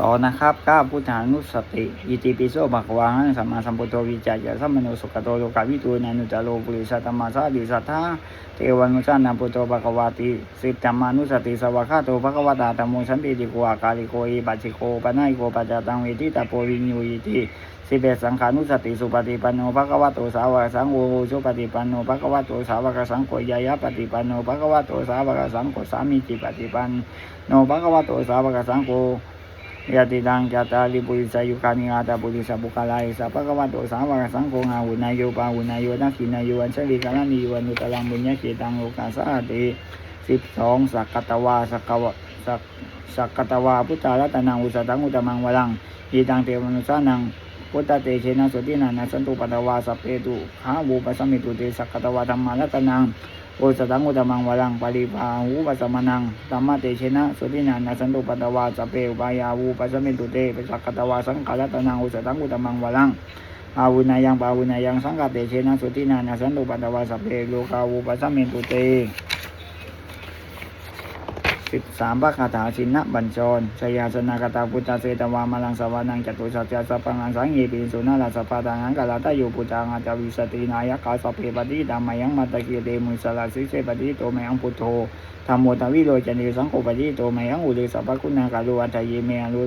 ต่อนะครับก้าพุทธานุสติอิติปิโสภะคะวาหังสัมมาสัมพุทโธวิจัยยะสัมมโนสุขโตโลกาวิตูนานุจโรปุริสัตมาสาดิสัทธาเทวันุสานังพุทโธภะคะวาติสิบธรรมานุสติสวากขาโตภะควตาธรรมโมสันติติโกอาคาลิโกอิปัจิโกปนายโกปัจจตังเวทิตาโปวิญญูอิติสิเอ็ดสังขานุสติสุปฏิปันโนภะคะวะโตสาวกสังโฆสุปฏิปันโนภะคะวะโตสาวกสังโฆยายะปฏิปันโนภะคะวะโตสาวกสังโฆสามีจิปฏิปันโนภะคะวะโตสาวกสังโฆ ยะติดังจัตตาลิปุริสายุคานิอาตาปุริสบุคลาอิสัพพะกวะโตสาวกสังโฆอาวุนายโยปาวุนายโยนักขินายโยอัญชลิกาลานิโยนุตลังบุญญาเกตังโลกาสาติสิบสองสักกตวาสักกวสักสักกตวาพุทธารัตนังอุสตังอุตมังวลังยีตังเทวมนุสานัง พุทธเตเชนะสุตินันนสันตุปัตวาสเพตุขาบูปะสมิตุเตสักกตวาธรรมารัตนังโอสตังอุตมังวรังปริภาหูปัสมนังธรรมเตชนะสุตินันนสันตุปัตวาสเปอุปายาวูปัสมิตุเตปัสสกตวาสังขารตนังโอสตังอุตมังวรังอาวุนายังปาวุนายังสังฆเตเชนะสุตินันนสันตุปัตตวาสเปโลกาวูปัสมิตุเต สิบสามพระคาถาชินนะบัญชรชยาสนากตาพุทธเสตวามาลังสวานังจตุสัจจะสัพพังอังสังเยปิสุนาลาสปาตังังกาลาตาโยปุจังอาจาวิสตินายกาสพเพปฏิตามายังมาตะเกียเตมุสลาสิเสปฏิโตมยังพุทโธธรรมโมตวิโรจันติสังโฆปฏิโตมยังอุเดสัพพคุณากาลุวัตเยเมอุ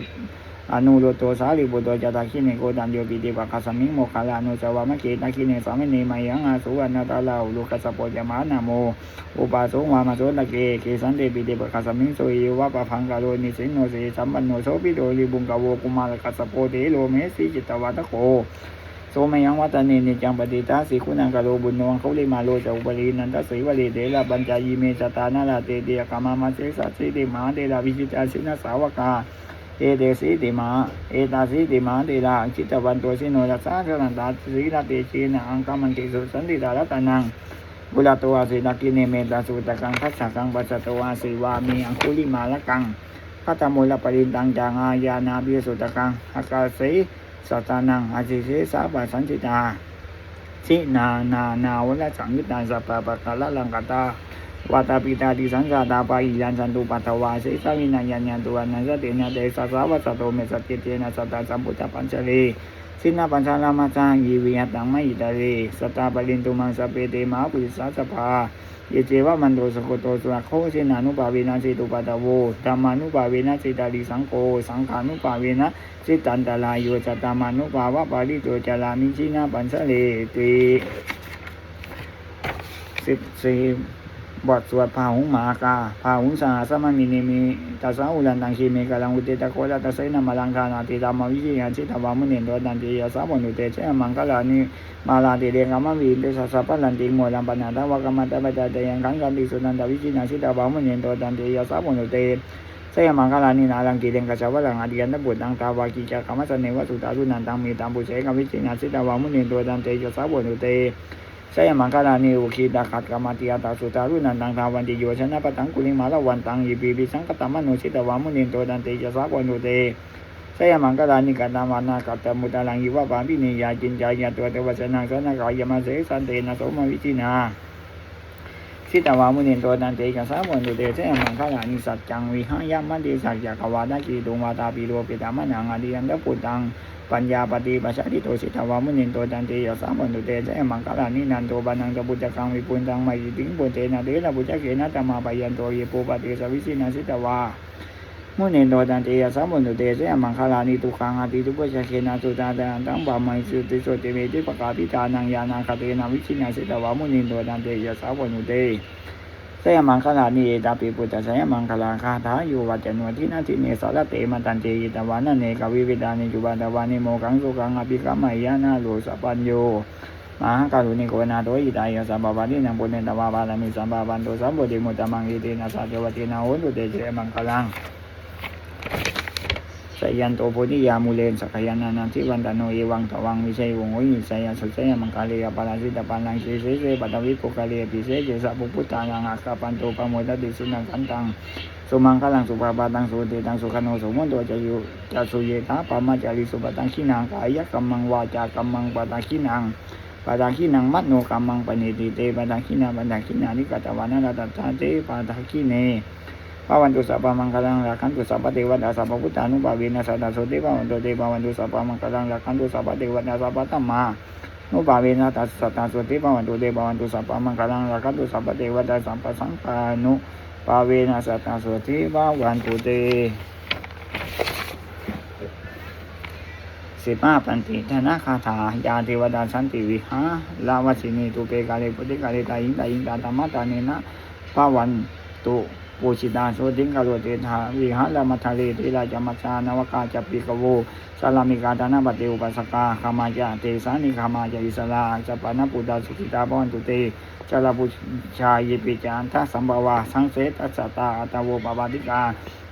อนุโลโตสาลิบุตโตจตาคิเนโกดันโยปิติปะคาสมิงโมคาลานุสวามะเกตาคิเนสามเณมายังอาสุวรรณตาลาอุลุกัสสะโปยมานาโมอุปาสงวามาโสตะเกเกสันเตปิเตปะคาสมิงโสยวะปะพังกาโลนิสิงโนเสสัมปันโนโสปิโดลิบุงกาโวกุมารกัสสะโปเตโลเมสีจิตตวัตโกโสมยังวัตเนนิจังปฏิตาสิคุณังกะโลบุญโนงเขาลิมาโลจาอุปรีนันทสีวลีเดลาบัญจายีเมจตานาลาเตเดียกามามาเสสัสสิติมาเดลาวิจิตาสินาสาวกา เอเดสีติมา เอตาสีติมาเดลาจิตตวันตัวสิโนรัสสาสนันตาสีลาเตชีนะอังคามันติสุสันติตาลตานังบุรตัวสินากินเมตาสุตะกังทัสสะกังปัสสตวาสิวามีอังคุลิมาละกังพัตมุลปรินตังจางอายานาบิสุตะกังอากาสีสัตานังอาจิเสสาปะสันติตาสินานา นาวละสังยุตตาสัพพะปะกะละลังกตา วาตาปิตาติสังกาตาปาอิยันสันตุปัตตวาสิสาวินัยยันยันตุวานันสติเนเตสัสสาวะสัตโตเมสัจเจนะสัตตาสัมพุทธปัญชลีสินาปัญชาลามาจางยีวิยตังไม่อิตาลีสตาปรินตุมังสเปเตมาปุริสัสภาเยเจวะมันโตสโกโตสุระโคสินานุปาเวนะสิตุปัตตะโวธรรมานุปาเวนะสิตาลิสังโฆสังขานุปาเวนะสิตันตลายโยจตามานุปาวะปาริโตจารามิชินาปัญชเลติสิบสี่ บทสวดพาหุงมากาพาหุงสาสมามินิมิตัสสะอุลันตังชีเมกาลังอุเตตะโคละตัสไสนามาลังคานาติตามวิจิยันจิตวามุนินโดนันติยาสาบุนุเตเชมังคลานิมาลาติเรียงกรรมวินเดชสัพพลันติงโมลังปนาตวกรรมตปัจจตยังขังกันติสุนันตวิจินาสิตาบามุนินโดตันติยาสาบุนุเตสยมังคลานินาลังกิเรียงกัจจวลังอดิยันตบุตตังตาวากิจกรรมสเนวสุตารุนันตังมีตังบุเสกวิจินาสิตาบามุนินโดตันติยาสาบุนุเต สยมังคลานิอุคีตาขัดกรรมติยาตาสุตารุนันตังทาวันติโยชนะปตังกุลิมาลวันตังยิปีปิสังกตมนุสิตวามุนินโตดันติยสาบุนุเตสยมังกลานิกาตามานากัตตมุตาลังยิวะปาปินิยาจินจายาตัวเทวสนังสนากายมาเสสันเตนะโสมวิจินาสิตาวามุนินโตนันเตกัสามุนุเตสยมังคลานิสัจจังวิหายามันติสัจจกวาดากีตุวาตาปิโรปิตามันังอดิยันตปุตัง ปัญญาปฏิปัสสติโตสิตาวามุนินโตตันเตยสามุนุเตสยมังคลานินันโตบันังตบุจกังวิปุญตังไมยิติงปุเตนะเดนะบุจเกนะตมาปยันโตเยปุปฏิสวิสินาสิตาวามุนินโดตันเตยะสามุนุเตเสยมังคลานิทุขังอาติทุปชะเคนะสุตาตังตังบามัยสุติโสติเมติปกาปิตานังยานาคเตนะวิชินาสิตวามุนินโดตันเตยะสามุนุเต สยมังคลานีดาปิปุจจะสยมังคลาคาถาอยู่วัจโนทินาทิเนสารเตมตันเจยิตวานันเนกวิวิดานิจุบันตวานิโมกังสุกังอภิกรรมยานาโลสปัญโยมหาการุณิโกนาโตยิตายสัมปวันินังปุเนตวาบาลามิสัมปวันโตสัมปติมุตตมังยิตินาสัจวตินาโหตุเตเจมังคลัง สยันโตโพธิยามูเลนสักยานานันทิวันตโนเอวังตวังวิชัยวงโอิสยาสุสยมังคาเลียปาราสิตปันนังเสเสเสปัตวิปุกาเลียปิเสเจสะปุพุทธานังอาคาปันโตปะโมตติสุนังกันตังสุมังคลังสุภาบาตังสุเตตังสุขโนสุมันโตจะยุจะสุเยตาปามาจาริสุปตังขินังกายกัมมังวาจากัมมังปตังขินังปตังขินังมัตโนกัมมังปณิติเตปตังขินาปตังขินานิกตวานาตตาเตปตังขิเน ภาวันตุสัพพมังคลังรักขันตุสัพพเทวตาสัพพุทธานุภาเวนะสัตตโสติภาวันตุเตภาวันตุสัพพมังคลังรักขันตุสัพพเทวตาสัพพธัมมานุภาเวนะตัสสัตตโสติภาวันตุเตภาวันตุสัพพมังคลังรักขันตุสัพพเทวตาสัพพสังฆานุภาเวนะสัตตโสติภาวันตุเตสิบห้าปันติธนาคาถายาเทวดาสันติวิหาลาวสินีตุเปกาเลปุติกาเลตายิงตายิงตาธรรมตาเนนะพระวันตุ ปูชิตาโสติงกาโรเตถาวิหาลามัทะเลติราจมัชานวกาจปิกโวสาลามิกาตานาบเตอุปัสกาขามายาเตสานิขามายาอิสลาจปานาปุตาสุขิตาพวันตุเตจาลาปุชายิปิจานทัสัมบาวาสังเสตัสตาอัตโวปปาติกา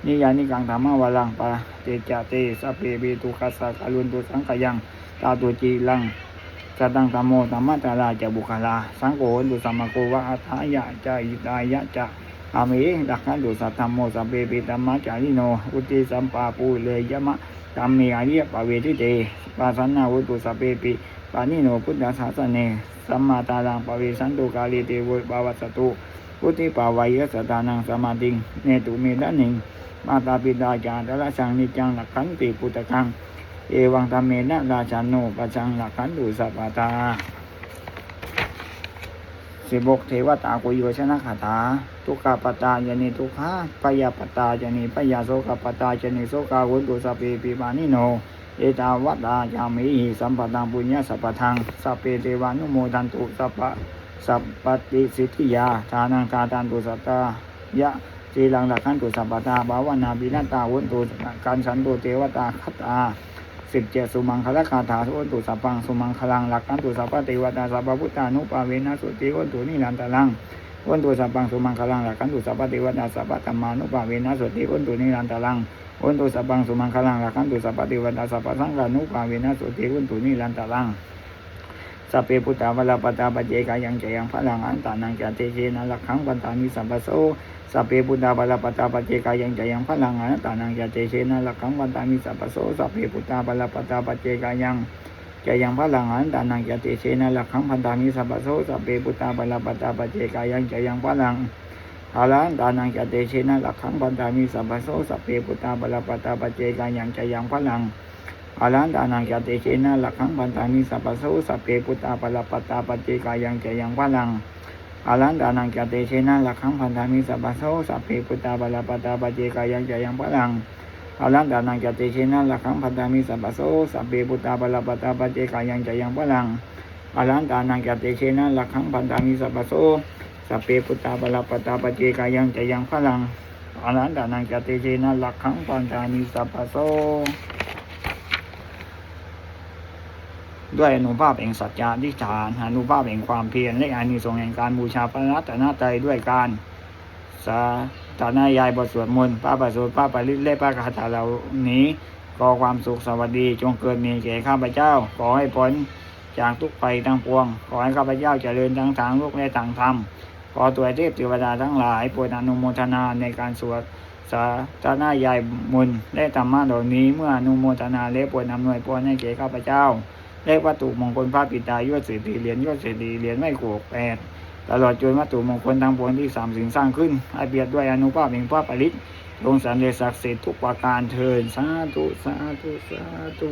นิยานิกังธรรมวลังปะเตจเตสัพเพเบตุคัสสะกาลุนตุสังขยังตาตุจีลังสตังธรรมโมธรรมตาลาจะบุคลา สังโฆตุสัมมโกวะอัฏฐายะจะอิตายะจะ อามิดักขันตุสัทธรรมโมสัพเพปิตัมมะจาริโน อุติสัมปาปูเลยยมะตัมเมอาริยปเวทิเตปาสันนาวุตุสัพเพปิปานิโนพุทธศาสเนสัมมาตาลังปะเวสันตุกาลีเตโวปาวัสสตุพุทธิปาวายะสตานังสมาติงเนตุเมดานิงมาตาปิดาจารย์ละสังนิจังหลักขันติปุตตะกัง เอวังธรรมเมนะราชาโนปัจจังหลักขันตุสัพพตา สิบกเทวตากุโยชนะคาถา ทุกขปตายานิทุกขาปยาปตายานิปยาโสกปตายานิโสกาวุตุสัพเพปิมานิโน เอตาวัตตายามิหิสัมปตังปุญญาสัพพทังสัพเพเทวานุโมทันตุสัพสัพปติสิทธิยาทานังทาตันตุสัตตายะจีลังหลักขันตุสัพพตาบาวนาบินาตาวุนตุการฉันตุเทวตาคัตตา สิบเจ็ดสุมังคลคาถาวุนตุสัพพังสุมังคลังหลักขันตุสัพพเทวตาสัพพพุทธานุปาเวนะสุติวุนตุนิรันตะลังวุนตุสัพพังสุมังคลังหลักขันตุสัพพเทวตาสัพพธรรมานุปาเวนะสุติวุนตุนิรันตะลังวุนตุสัพพังสุมังคลังหลักขันตุสัพพเทวตาสัพพสังฆานุปาเวนะสุติวุนตุนิรันตะลังสัพเพพุทธาวลาปตาปเจกายังเจยังพลังอันตานังจเตเชนะลักขังปันตานิสัมปโส สัพเพพุทธาบาปตาปเจกายังจะยังพลังอนัตตานังยาเตเชนะลักขังวันตามิสัพพโสสัพเพพุทธาบาลปตาปเจกายังจะยังพลังอนัตตานังยาเตเชนะลักขังพันตามิสัพโสสัพเพพุทธาบาลปตาปเจกายังจะยังพลังอาลันตานังยาเตเชนะลักขังพันตามิสัพโสสัพเพพุทธาบาลปตาปเจกายังจะยังพลังอาลันตานังยาเตเชนะลักขังพันตามิสัพโสสัพเพพุทธาบาลปตาปเจกายังจะยังพลังอาลันดานังจเตเชนะลักขังพันธมิสัพพะโสสัพเพปุตาบาลปเจกายังจยังพลังอาลันดานังจเตเชนะลักขังพันธามิสัพโสสัพเพปุตตาบาลปตาปเจกายังจยังพลัง อาลันดานังจเตเชนะลักขังพันธามิสัพพะโสสัพเพปุตตาบาลปตาปเจกายังจยังพลังอาลัน ด้วยอนุภาพแห่งสัจจะทิฏฐานอนุภาพแห่งความเพียรและอานิสงส์แห่งการบูชาพระรัตนตรัยด้วยการสาธนายายบทสวดมนต์พระประสูตรพระปริตและพระคาถาเหล่านี้ขอความสุขสวัสดีจงเกิดมีแก่ข้าพเจ้า ขอให้พ้นจากทุกภัยทั้งปวง ขอให้ข้าพเจ้าเจริญทั้งทางโลกและทางธรรม ขอตัวเทพเทวดาทั้งหลายโปรดอนุโมทนาในการสวดสาธนายายมนต์และธรรมะเหล่านี้ เมื่ออนุโมทนาและโปรดอำนวยพรให้แก่ข้าพเจ้า เลขวัตถุมงคลพระปิตายอดเศรษฐีเหรียญยอดเศรษฐีเหรียญไม่โกกแปดตลอดจนวัตถุมงคลทั้งปวงที่สามสิ่งสร้างขึ้นให้เบียดด้วยอนุภาพแห่งพระปริศลงสันเร็จศักดิ์สิทธิ์ทุกประการเทินสาธุสาธุสาธุ